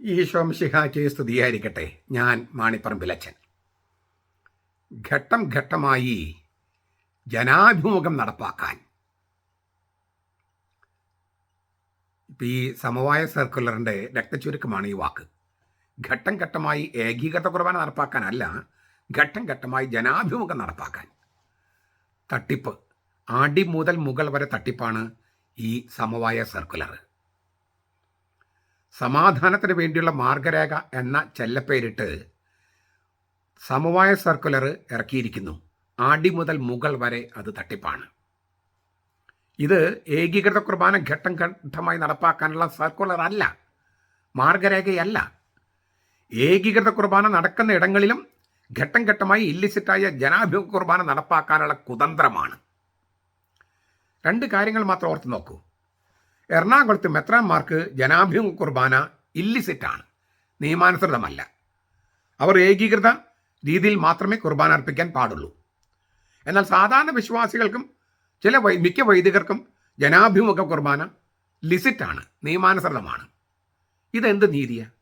ഈശോ മിശിഹായ്ക്ക് സ്തുതിയായിരിക്കട്ടെ. ഞാൻ മാണിപ്പറമ്പിലച്ചൻ ഘട്ടം ഘട്ടമായി ജനാഭിമുഖം നടപ്പാക്കാൻ. ഇപ്പം ഈ സമവായ സർക്കുലറിന്റെ രക്തചുരുക്കമാണ് ഈ വാക്ക്. ഘട്ടം ഘട്ടമായി ഏകീകൃത കുർബാന നടപ്പാക്കാനല്ല ഘട്ടം ഘട്ടമായി ജനാഭിമുഖം നടപ്പാക്കാൻ. തട്ടിപ്പ് ആടി മുതൽ മുകൾ വരെ തട്ടിപ്പാണ് ഈ സമവായ സർക്കുലർ. സമാധാനത്തിന് വേണ്ടിയുള്ള മാർഗരേഖ എന്ന ചെല്ലപ്പേരിട്ട് സമവായ സർക്കുലർ ഇറക്കിയിരിക്കുന്നു. ആടി മുതൽ മുകൾ വരെ അത് തട്ടിപ്പാണ്. ഇത് ഏകീകൃത കുർബാന ഘട്ടം ഘട്ടമായി നടപ്പാക്കാനുള്ള സർക്കുലർ അല്ല മാർഗരേഖയല്ല. ഏകീകൃത കുർബാന നടക്കുന്ന ഇടങ്ങളിലും ഘട്ടം ഘട്ടമായി ഇല്ലിസിറ്റായ ജനാഭിമുഖ കുർബാന നടപ്പാക്കാനുള്ള കുതന്ത്രമാണ്. രണ്ട് കാര്യങ്ങൾ മാത്രം ഓർത്ത് നോക്കൂ. എറണാകുളത്ത് മെത്രാന്മാർക്ക് ജനാഭിമുഖ കുർബാന ഇല്ലിസിറ്റാണ് നിയമാനുസൃതമല്ല. അവർ ഏകീകൃത രീതിയിൽ മാത്രമേ കുർബാന അർപ്പിക്കാൻ പാടുള്ളൂ. എന്നാൽ സാധാരണ വിശ്വാസികൾക്കും ചില വൈ മിക്ക വൈദികർക്കും ജനാഭിമുഖ കുർബാന ലിസിറ്റാണ് നിയമാനുസൃതമാണ്. ഇതെന്ത് നീതിയാണ്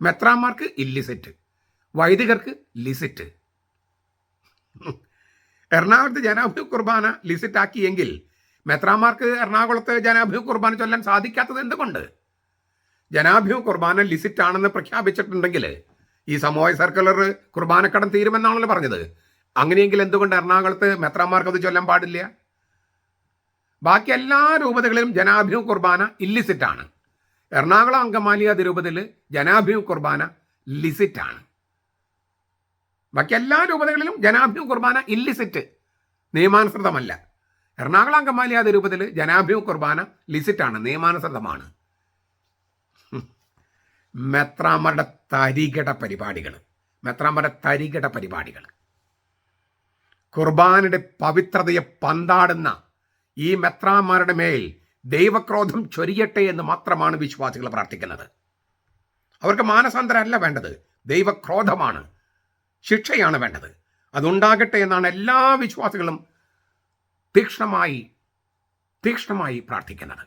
മെത്രാന്മാർക്ക് ഇല്ലിസിറ്റ് വൈദികർക്ക് ലിസിറ്റ്. എറണാകുളത്ത് ജനാഭിമുഖ കുർബാന ലിസിറ്റാക്കിയെങ്കിൽ മെത്രാമാർക്ക് എറണാകുളത്ത് ജനാഭിമുഖ കുർബാന ചൊല്ലാൻ സാധിക്കാത്തത് എന്തുകൊണ്ട്? ജനാഭിമുഖ കുർബാന ലിസിറ്റ് ആണെന്ന് പ്രഖ്യാപിച്ചിട്ടുണ്ടെങ്കിൽ ഈ സമൂഹ സർക്കുലർ കുർബാനക്കടം തീരുമെന്നാണല്ലോ പറഞ്ഞത്. അങ്ങനെയെങ്കിൽ എന്തുകൊണ്ട് എറണാകുളത്ത് മെത്രാമാർക്ക് അത് ചൊല്ലാൻ പാടില്ല? ബാക്കി എല്ലാ രൂപതകളിലും ജനാഭിമുഖ കുർബാന ഇല്ലിസിറ്റ് ആണ് എറണാകുളം അങ്കമാലി അതിരൂപതയിൽ ജനാഭിമുഖ കുർബാന ലിസിറ്റ് ആണ് ബാക്കി എല്ലാ രൂപതകളിലും ജനാഭിമുഖ കുർബാന ഇല്ലിസിറ്റ് നിയമാനുസൃതമല്ല. എറണാകുളം അങ്കമാലിയാത രൂപത്തിൽ ജനാഭിമുഖ കുർബാന ലിസിറ്റാണ് നിയമാനുസൃതമാണ് മെത്രാമരുടെ തരികട പരിപാടികൾ മെത്രാമരുടെ തരികട പരിപാടികൾ കുർബാനയുടെ പവിത്രതയെ പന്താടുന്ന ഈ മെത്രാന്മാരുടെ മേൽ ദൈവക്രോധം ചൊരിയട്ടെ എന്ന് മാത്രമാണ് വിശ്വാസികൾ പ്രാർത്ഥിക്കുന്നത്. അവർക്ക് മാനസാന്തരമല്ല വേണ്ടത് ദൈവക്രോധമാണ് ശിക്ഷയാണ് വേണ്ടത്. അതുണ്ടാകട്ടെ എന്നാണ് എല്ലാ വിശ്വാസികളും തീക്ഷ്ണമായി തീക്ഷ്ണമായി പ്രാർത്ഥിക്കുന്നത്.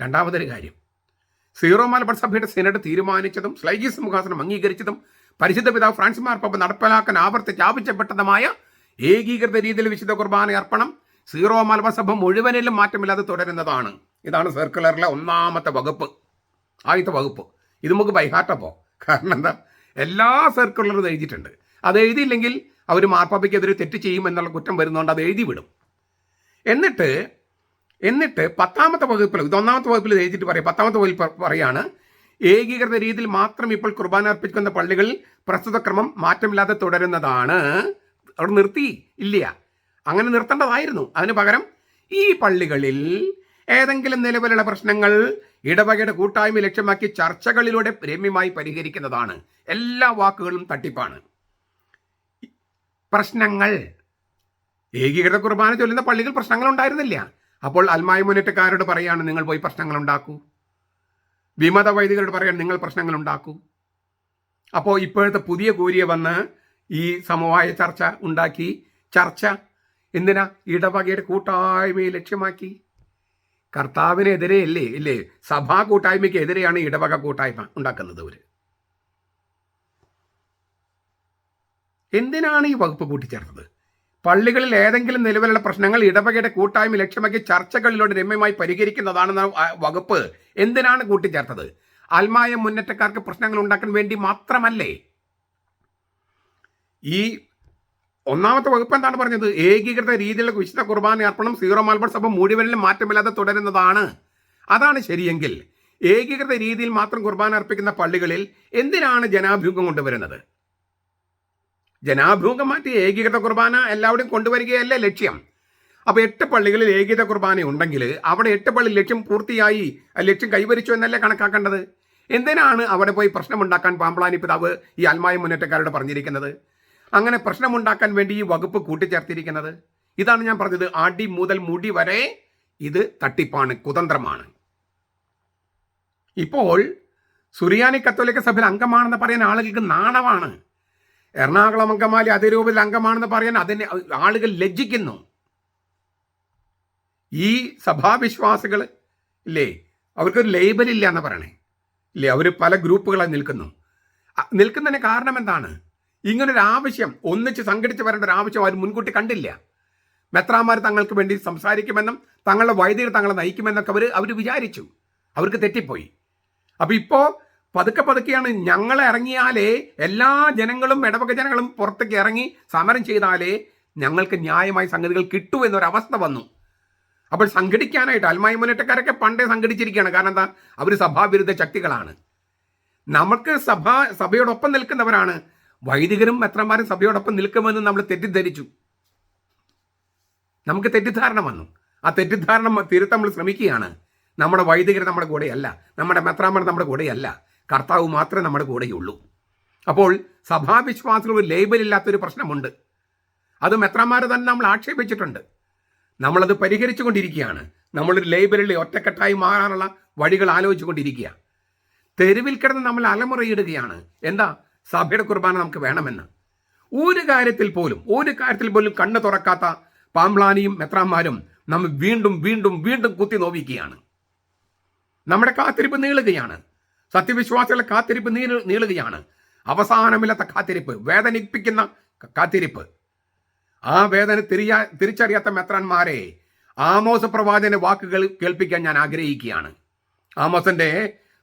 രണ്ടാമതൊരു കാര്യം. സീറോ മലബാർ സഭയുടെ സെനറ്റ് തീരുമാനിച്ചതും സ്ലൈഗീസ് മുഖാസനം അംഗീകരിച്ചതും പരിശുദ്ധ പിതാവ് ഫ്രാൻസ് മാർപ്പ നടപ്പിലാക്കാൻ ആവർത്തിച്ച് ആവശ്യപ്പെട്ടതുമായ ഏകീകൃത രീതിയിൽ വിശുദ്ധ കുർബാന അർപ്പണം സീറോ മലബാർ സഭ മുഴുവനിലും മാറ്റമില്ലാതെ തുടരുന്നതാണ്. ഇതാണ് സർക്കുലറിലെ ഒന്നാമത്തെ വകുപ്പ്. ആദ്യത്തെ വകുപ്പ്. ഇത് നമുക്ക് ബൈഹാർട്ടപ്പോ കാരണം എന്താ? എല്ലാ സർക്കുലറും എഴുതിയിട്ടുണ്ട്. അത് എഴുതിയില്ലെങ്കിൽ അവർ മാർപ്പാപ്പയ്ക്കെതിരെ തെറ്റ് ചെയ്യും എന്നുള്ള കുറ്റം വരുന്നതുകൊണ്ട് അത് എഴുതി വിടും. എന്നിട്ട് എന്നിട്ട് പത്താമത്തെ വകുപ്പിൽ ഇത് ഒന്നാമത്തെ വകുപ്പിൽ എഴുതിയിട്ട് പറയും. പത്താമത്തെ വകുപ്പിൽ പറയാണ് ഏകീകൃത രീതിയിൽ മാത്രം ഇപ്പോൾ കുർബാന അർപ്പിക്കുന്ന പള്ളികളിൽ പ്രസ്തുത ക്രമം മാറ്റമില്ലാതെ തുടരുന്നതാണ്. അവിടെ നിർത്തി ഇല്ല. അങ്ങനെ നിർത്തേണ്ടതായിരുന്നു. അതിന് പകരം ഈ പള്ളികളിൽ ഏതെങ്കിലും നിലവിലുള്ള പ്രശ്നങ്ങൾ ഇടവകയുടെ കൂട്ടായ്മ ലക്ഷ്യമാക്കി ചർച്ചകളിലൂടെ രമ്യമായി പരിഹരിക്കുന്നതാണ്. എല്ലാ വാക്കുകളും തട്ടിപ്പാണ്. പ്രശ്നങ്ങൾ. ഏകീകൃത കുർബാന ചൊല്ലുന്ന പള്ളികൾ പ്രശ്നങ്ങൾ ഉണ്ടായിരുന്നില്ല. അപ്പോൾ അൽമായ മുന്നേറ്റക്കാരോട് പറയാണ് നിങ്ങൾ പോയി പ്രശ്നങ്ങൾ ഉണ്ടാക്കൂ. വിമത വൈദികരോട് പറയാൻ നിങ്ങൾ പ്രശ്നങ്ങൾ ഉണ്ടാക്കൂ. അപ്പോൾ ഇപ്പോഴത്തെ പുതിയ കൂരിയ വന്ന് ഈ സമവായ ചർച്ച ഉണ്ടാക്കി. ചർച്ച എന്തിനാ? ഇടവകയുടെ കൂട്ടായ്മയെ ലക്ഷ്യമാക്കി. കർത്താവിനെതിരെ അല്ലേ? ഇല്ലേ? സഭാ കൂട്ടായ്മയ്ക്ക് എതിരെയാണ് ഇടവക കൂട്ടായ്മ ഉണ്ടാക്കുന്നത് അവർ എന്തിനാണ് ഈ വകുപ്പ് കൂട്ടിച്ചേർത്തത്? പള്ളികളിൽ ഏതെങ്കിലും നിലവിലുള്ള പ്രശ്നങ്ങൾ ഇടവകയുടെ കൂട്ടായ്മ ലക്ഷ്യമാക്കി ചർച്ചകളിലൂടെ രമ്യമായി പരിഹരിക്കുന്നതാണെന്ന വകുപ്പ്. എന്തിനാണ് കൂട്ടിച്ചേർത്തത്? ആത്മായ മുന്നേറ്റക്കാർക്ക് പ്രശ്നങ്ങൾ ഉണ്ടാക്കാൻ വേണ്ടി മാത്രമല്ലേ? ഈ ഒന്നാമത്തെ വകുപ്പ് എന്താണ് പറഞ്ഞത്? ഏകീകൃത രീതിയിലുള്ള വിശുദ്ധ കുർബാന അർപ്പണം സീറോ മലബാർ സഭ മുഴുവനിലും മാറ്റമില്ലാതെ തുടരുന്നതാണ്. അതാണ് ശരിയെങ്കിൽ ഏകീകൃത രീതിയിൽ മാത്രം കുർബാന അർപ്പിക്കുന്ന പള്ളികളിൽ എന്തിനാണ് ജനാഭ്യൂഹം കൊണ്ടുവരുന്നത്? ജനാഭൂഖം മാറ്റി ഏകീകൃത കുർബാന എല്ലാവരും കൊണ്ടുവരികയല്ലേ ലക്ഷ്യം? അപ്പോൾ എട്ട് പള്ളികളിൽ ഏകീകൃത കുർബാന ഉണ്ടെങ്കിൽ അവിടെ എട്ട് പള്ളി ലക്ഷ്യം പൂർത്തിയായി ലക്ഷ്യം കൈവരിച്ചു എന്നല്ലേ കണക്കാക്കേണ്ടത്? എന്തിനാണ് അവിടെ പോയി പ്രശ്നമുണ്ടാക്കാൻ പാമ്പളാനി പിതാവ് ഈ ആത്മായ മുന്നേറ്റക്കാരോട് പറഞ്ഞിരിക്കുന്നത്? അങ്ങനെ പ്രശ്നമുണ്ടാക്കാൻ വേണ്ടി ഈ വകുപ്പ് കൂട്ടിച്ചേർത്തിരിക്കുന്നത്. ഇതാണ് ഞാൻ പറഞ്ഞത് അടി മുതൽ മുടി വരെ ഇത് തട്ടിപ്പാണ് കുതന്ത്രമാണ്. ഇപ്പോൾ സുറിയാനി കത്തോലിക്ക സഭയിൽ അംഗമാണെന്ന് പറയുന്ന ആളുകൾക്ക് നാണമാണ് എറണാകുളം അങ്കമാലി അതിരൂപത്തിൽ അംഗമാണെന്ന് പറയാൻ അതിന് ആളുകൾ ലജ്ജിക്കുന്നു. ഈ സഭാവിശ്വാസികൾ ഇല്ലേ അവർക്കൊരു ലേബൽ ഇല്ല എന്ന് പറയണേ. ഇല്ലേ അവർ പല ഗ്രൂപ്പുകളായി നിൽക്കുന്നു. നിൽക്കുന്നതിന് കാരണം എന്താണ്? ഇങ്ങനൊരു ആവശ്യം ഒന്നിച്ച് സംഘടിച്ച് വരേണ്ട ഒരു ആവശ്യം അവർ മുൻകൂട്ടി കണ്ടില്ല. മെത്രാമാർ തങ്ങൾക്ക് വേണ്ടി സംസാരിക്കുമെന്നും തങ്ങളുടെ വൈദികർ തങ്ങളെ നയിക്കുമെന്നൊക്കെ അവർ അവർ വിചാരിച്ചു. അവർക്ക് തെറ്റിപ്പോയി. അപ്പോൾ ഇപ്പോൾ പതുക്കെ പതുക്കെയാണ് ഞങ്ങൾ ഇറങ്ങിയാലേ എല്ലാ ജനങ്ങളും ഇടവക ജനങ്ങളും പുറത്തേക്ക് ഇറങ്ങി സമരം ചെയ്താലേ ഞങ്ങൾക്ക് ന്യായമായ സംഗതികൾ കിട്ടൂ എന്നൊരവസ്ഥ വന്നു. അപ്പോൾ സംഘടിക്കാനായിട്ട് അൽമായ മുന്നേറ്റക്കാരൊക്കെ പണ്ടേ സംഘടിച്ചിരിക്കുകയാണ്. കാരണം എന്താ? അവർ സഭാവിരുദ്ധ ശക്തികളാണ്. നമുക്ക് സഭ സഭയോടൊപ്പം നിൽക്കുന്നവരാണ്. വൈദികരും മെത്രന്മാരും സഭയോടൊപ്പം നിൽക്കുമെന്ന് നമ്മൾ തെറ്റിദ്ധരിച്ചു. നമുക്ക് തെറ്റിദ്ധാരണ വന്നു. ആ തെറ്റിദ്ധാരണ തിരുത്താൻ നമ്മൾ ശ്രമിക്കുകയാണ്. നമ്മുടെ വൈദികർ നമ്മുടെ കൂടെയല്ല. നമ്മുടെ മെത്രാമർ നമ്മുടെ കൂടെയല്ല. കർത്താവ് മാത്രമേ നമ്മുടെ കൂടെയുള്ളൂ. അപ്പോൾ സഭാവിശ്വാസികൾ ഒരു ലേബലില്ലാത്തൊരു പ്രശ്നമുണ്ട്. അത് മെത്രമാരെ തന്നെ നമ്മൾ ആക്ഷേപിച്ചിട്ടുണ്ട്. നമ്മളത് പരിഹരിച്ചു കൊണ്ടിരിക്കുകയാണ് നമ്മളൊരു ലേബലിൽ ഒറ്റക്കെട്ടായി മാറാനുള്ള വഴികൾ ആലോചിച്ചു കൊണ്ടിരിക്കുക തെരുവിൽ കിടന്ന് നമ്മൾ അലമുറയിടുകയാണ്. എന്താ? സഭയുടെ കുർബാന നമുക്ക് വേണമെന്ന്. ഒരു കാര്യത്തിൽ പോലും ഒരു കാര്യത്തിൽ പോലും കണ്ണ് തുറക്കാത്ത പാമ്പ്ലാനിയും മെത്രാന്മാരും നമ്മൾ വീണ്ടും വീണ്ടും വീണ്ടും കുത്തി നോവിക്കുകയാണ്. നമ്മുടെ കാത്തിരിപ്പ് നീളുകയാണ്. സത്യവിശ്വാസികളുടെ കാത്തിരിപ്പ് നീ നീളുകയാണ്. അവസാനമില്ലാത്ത കാത്തിരിപ്പ് വേദനിപ്പിക്കുന്ന കാത്തിരിപ്പ്. ആ വേദന തിരിയാ തിരിച്ചറിയാത്ത മെത്രാന്മാരെ ആമോസ പ്രവാചന വാക്കുകൾ കേൾപ്പിക്കാൻ ഞാൻ ആഗ്രഹിക്കുകയാണ്. ആമോസന്റെ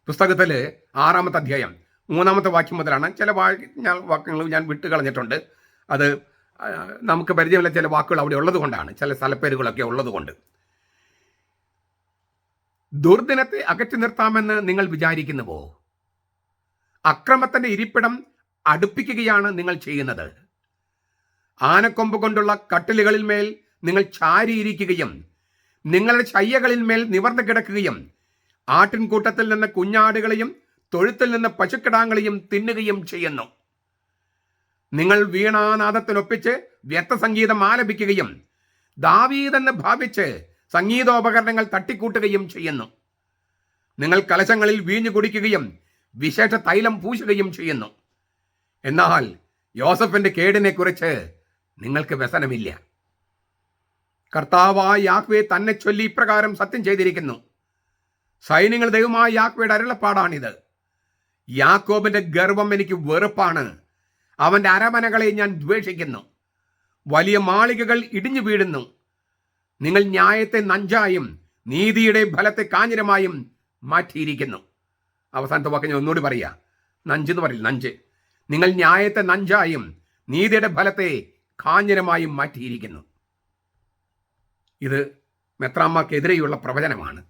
പുസ്തകത്തിൽ ആറാമത്തെ അധ്യായം മൂന്നാമത്തെ വാക്യം മുതലാണ് ചില വാക്യങ്ങൾ ഞാൻ വിട്ട് കളഞ്ഞിട്ടുണ്ട് അത് നമുക്ക് പരിചയമുള്ള ചില വാക്കുകൾ അവിടെ ഉള്ളത് കൊണ്ടാണ് ചില സ്ഥലപ്പേരുകളൊക്കെ ഉള്ളത് കൊണ്ട് ദുർദിനത്തെ അകറ്റി നിർത്താമെന്ന് നിങ്ങൾ വിചാരിക്കുന്നുവോ? അക്രമത്തിന്റെ ഇരിപ്പിടം അടുപ്പിക്കുകയാണ് നിങ്ങൾ ചെയ്യുന്നത്. ആനക്കൊമ്പ് കൊണ്ടുള്ള കട്ടിലുകളിൽ മേൽ നിങ്ങൾ ചാരിയിരിക്കുകയും നിങ്ങളുടെ ശയ്യകളിൽ മേൽ നിവർന്നു കിടക്കുകയും ആട്ടിൻകൂട്ടത്തിൽ നിന്ന് കുഞ്ഞാടുകളെയും തൊഴുത്തിൽ നിന്ന് പശുക്കിടാങ്ങളെയും തിന്നുകയും ചെയ്യുന്നു. നിങ്ങൾ വീണാനാദത്തിനൊപ്പിച്ച് വ്യക്തസംഗീതം ആലപിക്കുകയും ദാവീതെന്ന് ഭാവിച്ച് സംഗീതോപകരണങ്ങൾ തട്ടിക്കൂട്ടുകയും ചെയ്യുന്നു. നിങ്ങൾ കലശങ്ങളിൽ വീഞ്ഞു കുടിക്കുകയും വിശേഷ തൈലം പൂശുകയും ചെയ്യുന്നു. എന്നാൽ യോസഫിന്റെ കേടിനെക്കുറിച്ച് നിങ്ങൾക്ക് വ്യസനമില്ല. കർത്താവായ യാക്വെ തന്നെ ചൊല്ലി ഇപ്രകാരം സത്യം ചെയ്തിരിക്കുന്നു. സൈന്യങ്ങൾ ദൈവമായ യാക്വയുടെ അരുളപ്പാടാണിത്. യാക്കോബിന്റെ ഗർവം എനിക്ക് വെറുപ്പാണ്. അവന്റെ അരമനകളെ ഞാൻ ദ്വേഷിക്കുന്നു. വലിയ മാളികകൾ ഇടിഞ്ഞു വീഴുന്നു. നിങ്ങൾ ന്യായത്തെ നഞ്ചായും നീതിയുടെ ഫലത്തെ കാഞ്ഞിരമായും മാറ്റിയിരിക്കുന്നു. അവസാനത്തെ വാക്ക് ഞാൻ ഒന്നുകൂടി പറയാ. നഞ്ച് എന്ന് പറയില്ല? നഞ്ച്. നിങ്ങൾ ന്യായത്തെ നഞ്ചായും നീതിയുടെ ഫലത്തെ കാഞ്ഞിരമായും മാറ്റിയിരിക്കുന്നു. ഇത് മെത്രാമ്മക്കെതിരെയുള്ള പ്രവചനമാണ്.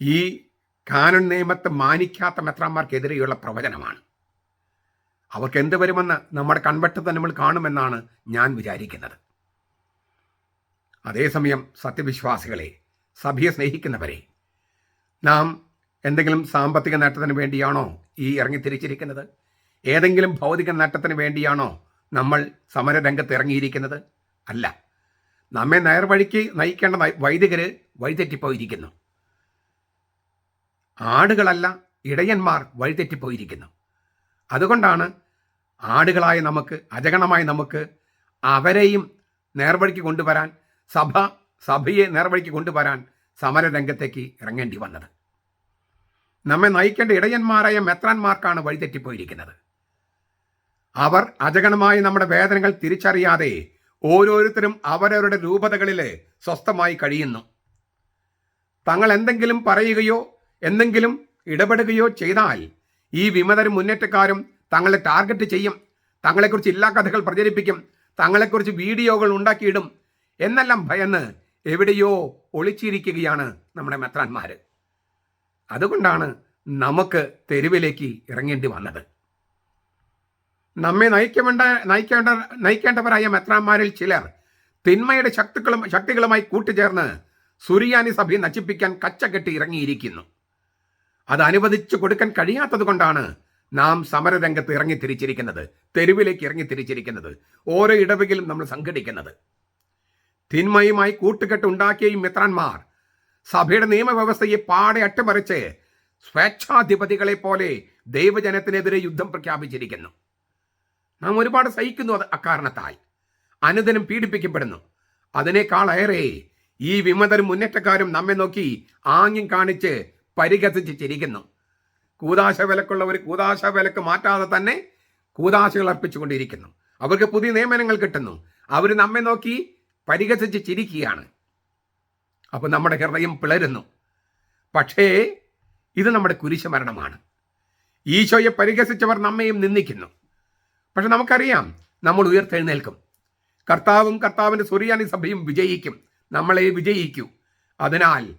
ഈ കാനൻ നിയമത്തെ മാനിക്കാത്ത മെത്രാന്മാർക്കെതിരെയുള്ള പ്രവചനമാണ്. അവർക്ക് എന്ത് വരുമെന്ന് നമ്മുടെ കൺവെട്ടത്തെ നമ്മൾ കാണുമെന്നാണ് ഞാൻ വിചാരിക്കുന്നത്. അതേസമയം സത്യവിശ്വാസികളെ സഭയെ സ്നേഹിക്കുന്നവരെ നാം എന്തെങ്കിലും സാമ്പത്തിക നേട്ടത്തിന് വേണ്ടിയാണോ ഈ ഇറങ്ങിത്തിരിച്ചിരിക്കുന്നത്? ഏതെങ്കിലും ഭൗതിക നേട്ടത്തിന് വേണ്ടിയാണോ നമ്മൾ സമരരംഗത്ത് ഇറങ്ങിയിരിക്കുന്നത്? അല്ല. നമ്മെ നേർവഴിക്ക് നയിക്കേണ്ട വൈദികർ വഴിതെറ്റിപ്പോയിരിക്കുന്നു. ആടുകളല്ല ഇടയന്മാർ വഴിതെറ്റിപ്പോയിരിക്കുന്നു. അതുകൊണ്ടാണ് ആടുകളായ നമുക്ക് അജഗണമായി നമുക്ക് അവരെയും നേർവഴിക്ക് കൊണ്ടുവരാൻ സഭ സഭയെ നേർവഴിക്ക് കൊണ്ടുവരാൻ സമരരംഗത്തേക്ക് ഇറങ്ങേണ്ടി വന്നത്. നമ്മെ നയിക്കേണ്ട ഇടയന്മാരായ മെത്രാന്മാർക്കാണ് വഴിതെറ്റിപ്പോയിരിക്കുന്നത്. അവർ അജഗണമായി നമ്മുടെ വേദനകൾ തിരിച്ചറിയാതെ ഓരോരുത്തരും അവരവരുടെ രൂപതകളിൽ സ്വസ്ഥമായി കഴിയുന്നു. തങ്ങൾ എന്തെങ്കിലും പറയുകയോ എന്തെങ്കിലും ഇടപെടുകയോ ചെയ്താൽ ഈ വിമതരും മുന്നേറ്റക്കാരും തങ്ങളെ ടാർഗറ്റ് ചെയ്യും. തങ്ങളെക്കുറിച്ച് ഇല്ലാ കഥകൾ പ്രചരിപ്പിക്കും. തങ്ങളെക്കുറിച്ച് വീഡിയോകൾ ഉണ്ടാക്കിയിടും. എന്നെല്ലാം ഭയന്ന് എവിടെയോ ഒളിച്ചിരിക്കുകയാണ് നമ്മുടെ മെത്രാന്മാർ അതുകൊണ്ടാണ് നമുക്ക് തെരുവിലേക്ക് ഇറങ്ങേണ്ടി വന്നത്. നമ്മെ നയിക്കേണ്ട നയിക്കേണ്ട നയിക്കേണ്ടവരായ മെത്രാന്മാരിൽ ചിലർ തിന്മയുടെ ശക്തികളും ശക്തികളുമായി കൂട്ടുചേർന്ന് സുറിയാനി സഭയെ നശിപ്പിക്കാൻ കച്ചകെട്ടി ഇറങ്ങിയിരിക്കുന്നു. അത് അനുവദിച്ചു കൊടുക്കാൻ കഴിയാത്തത് കൊണ്ടാണ് നാം സമരരംഗത്ത് ഇറങ്ങി തിരിച്ചിരിക്കുന്നത് തെരുവിലേക്ക് ഇറങ്ങി തിരിച്ചിരിക്കുന്നത് ഓരോ ഇടവകയിലും നമ്മൾ സംഘടിക്കുന്നത്. തിന്മയുമായി കൂട്ടുകെട്ട് ഉണ്ടാക്കിയ മിത്രാന്മാർ സഭയുടെ നിയമവ്യവസ്ഥയെ പാടെ അട്ടിമറിച്ച് സ്വേച്ഛാധിപതികളെ പോലെ ദൈവജനത്തിനെതിരെ യുദ്ധം പ്രഖ്യാപിച്ചിരിക്കുന്നു. നാം ഒരുപാട് സഹിക്കുന്നു അത് അക്കാരണത്താൽ. അനുദിനം പീഡിപ്പിക്കപ്പെടുന്നു. അതിനേക്കാളേറെ ഈ വിമതരും മുന്നേറ്റക്കാരും നമ്മെ നോക്കി ആംഗ്യം കാണിച്ച് പരിഹസിച്ച് ചിരിക്കുന്നു കൂതാശ വിലക്കുള്ളവർ കൂതാശ വിലക്ക് മാറ്റാതെ തന്നെ കൂതാശകൾ അർപ്പിച്ചുകൊണ്ടിരിക്കുന്നു. അവർക്ക് പുതിയ നിയമനങ്ങൾ കിട്ടുന്നു. അവർ നമ്മെ നോക്കി പരിഹസിച്ച് ചിരിക്കുകയാണ്. അപ്പോൾ നമ്മുടെ ഹൃദയം പിളരുന്നു. പക്ഷേ ഇത് നമ്മുടെ കുരിശുമരണമാണ് ഈശോയെ പരിഹസിച്ചവർ നമ്മയും നിന്ദിക്കുന്നു. പക്ഷെ നമുക്കറിയാം നമ്മൾ ഉയർത്തെഴുന്നേൽക്കും. കർത്താവും കർത്താവിന്റെ സുറിയാനി സഭയും വിജയിക്കും. നമ്മളെ വിജയിക്കൂ. അതിനാൽ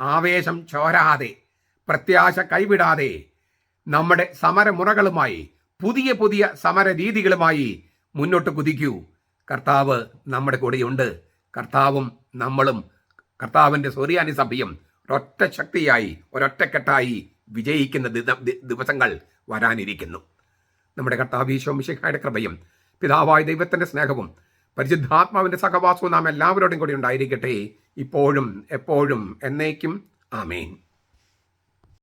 ആവേശം ചോരാതെ പ്രത്യാശ കൈവിടാതെ നമ്മുടെ സമരമുറകളുമായി പുതിയ പുതിയ സമര രീതികളുമായി മുന്നോട്ട് കുതിക്കൂ. കർത്താവ് നമ്മുടെ കൂടെയുണ്ട്. കർത്താവും നമ്മളും കർത്താവിന്റെ സൂര്യാനി സഭയും ഒരൊറ്റ ശക്തിയായി ഒരൊറ്റക്കെട്ടായി വിജയിക്കുന്ന ദിവസങ്ങൾ വരാനിരിക്കുന്നു. നമ്മുടെ കർത്താവ് ഈശോ മിശിഹായുടെ കൃപയും പിതാവായ ദൈവത്തിന്റെ സ്നേഹവും പരിശുദ്ധാത്മാവിന്റെ സഹവാസവും നാം എല്ലാവരോടും കൂടി ഉണ്ടായിരിക്കട്ടെ. ഇപ്പോഴും എപ്പോഴും എന്നേക്കും. ആമേൻ.